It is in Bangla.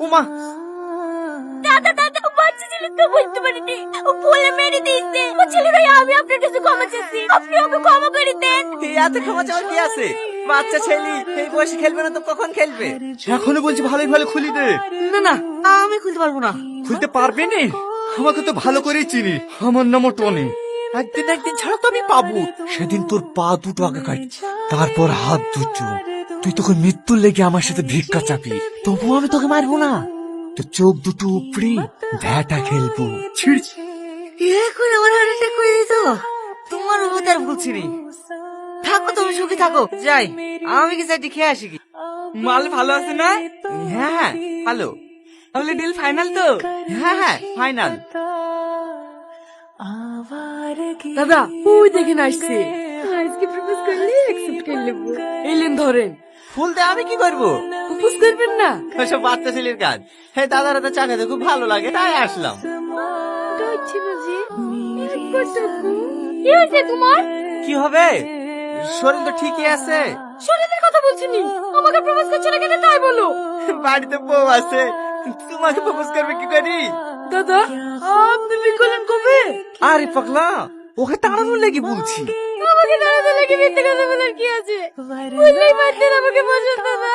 উমা! দাদা দাদা বাচ্চা ছেলে তো বুঝতে পারিনি। ও বলে মেরে দিয়েছে। ও ছেলেটাই আমি আপনার কাছে ক্ষমা আপনি ওকে ক্ষমা করে দেন। এত ক্ষমা চাওয়ার কি আছে? বাচ্চা ছেলে এই বয়সে খেলবে না তো কখন খেলবে? এখনও বলছি ভালোই ভালো খুলি দে। না না আমি খুলতে পারব না। খুলতে পারবে নি? আমাকে তো ভালো করেই চিনি। আমার নাম টনি। একদিন একদিন ছাড়া তো আমি পাবো। সেদিন তোর পা দুটো আগে কাটি তারপর হাত দুটো। তুই তখন মৃত্যুর লেগে আমার সাথে ভিক্ষা চাপি। তবু আমি তোকে মারবো না। তো চোখ দুটো উপড়ি ভ্যাটা খেলব। ছিড়। আমার হার্ট করে দিত তোমার আর বলছি নি থাকো তুমি সুখী থাকো। যাই আমি কি চাইটি খেয়ে আসি কি? মাল ভালো আছে না? হ্যাঁ হ্যাঁ ভালো। তাহলে ডিল ফাইনাল তো? হ্যাঁ হ্যাঁ ফাইনাল দাদা ওই দেখেন আসছে। করলে অ্যাকসেপ্ট করে নেব এলেন ধরেন। ফুল দে আমি কি করব? করবেন না। ওসব বাচ্চা ছেলের কাজ হ্যাঁ দাদারা তো চা খেতে খুব ভালো লাগে তাই আসলাম। কি তোমার কি হবে? শরীর তো ঠিকই আছে। শরীরের কথা বলছিনি। আমাকে প্রপোজ করছ না কেন তাই বলো। বাড়িতে বউ আছে। তোমাকে প্রপোজ করবে কি করি? দাদা আপনি বিয়ে করলেন কবে? আরে পাগলা ওকে তাড়ানোর লেগে বলছি। আমাকে দাঁড়াতে লাগে মিথ্যে কথা বলার কি আছে? বললেই পারতেন আমাকে পছন্দ না